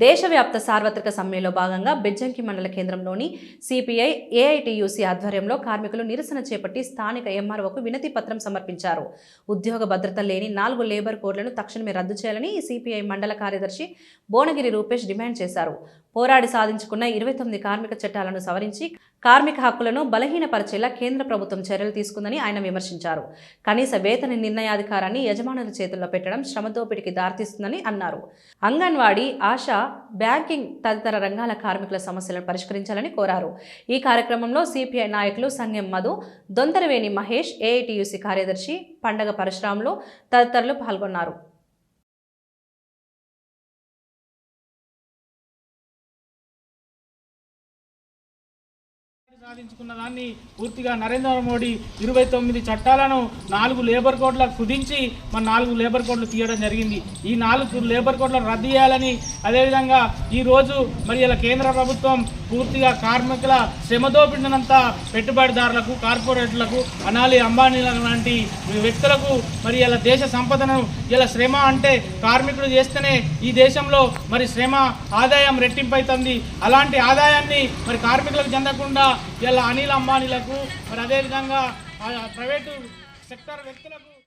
దేశవ్యాప్త సార్వత్రిక సమ్మెలో భాగంగా బెజ్జంకి మండల కేంద్రంలోని సిపిఐ ఏఐటియుసి ఆధ్వర్యంలో కార్మికులు నిరసన చేపట్టి స్థానిక ఎంఆర్ఓకు వినతి పత్రం సమర్పించారు. ఉద్యోగ భద్రత లేని నాలుగు లేబర్ కోడ్లను తక్షణమే రద్దు చేయాలని సిపిఐ మండల కార్యదర్శి భువనగిరి రూపేష్ డిమాండ్ చేశారు. పోరాడి సాధించుకున్న ఇరవై తొమ్మిది కార్మిక చట్టాలను సవరించి కార్మిక హక్కులను బలహీనపరిచేలా కేంద్ర ప్రభుత్వం చర్యలు తీసుకుందని ఆయన విమర్శించారు. కనీస వేతన నిర్ణయాధికారాన్ని యజమానుల చేతుల్లో పెట్టడం శ్రమదోపిడికి దారితీస్తుందని అన్నారు. అంగన్వాడీ ఆశా బ్యాంకింగ్ తదితర రంగాల కార్మికుల సమస్యలను పరిష్కరించాలని కోరారు. ఈ కార్యక్రమంలో సిపిఐ నాయకులు సంగం మధు దొంతరవేణి మహేష్ ఏఐటియుసి కార్యదర్శి పండగ పరశురాములు తదితరులు పాల్గొన్నారు. సాధించుకున్న దాన్ని పూర్తిగా నరేంద్ర మోడీ ఇరవై తొమ్మిది చట్టాలను నాలుగు లేబర్ కోడ్లకు కుదించి మన నాలుగు లేబర్ కోడ్లు తీయడం జరిగింది. ఈ నాలుగు లేబర్ కోడ్లను రద్దు చేయాలని అదేవిధంగా ఈరోజు మరి ఇలా కేంద్ర ప్రభుత్వం పూర్తిగా కార్మికుల శ్రమదోపిడినంతా పెట్టుబడిదారులకు కార్పొరేట్లకు అనాలి అంబానీల లాంటి వ్యక్తులకు మరి ఇలా దేశ సంపదను ఇలా శ్రమ అంటే కార్మికుడు చేస్తేనే ఈ దేశంలో మరి శ్రమ ఆదాయం రెట్టింపైతుంది. అలాంటి ఆదాయాన్ని మరి కార్మికులకు చెందకుండా ఇలా అనిల్ అంబానీలకు మరి అదేవిధంగా ప్రైవేటు సెక్టర్ వ్యక్తులకు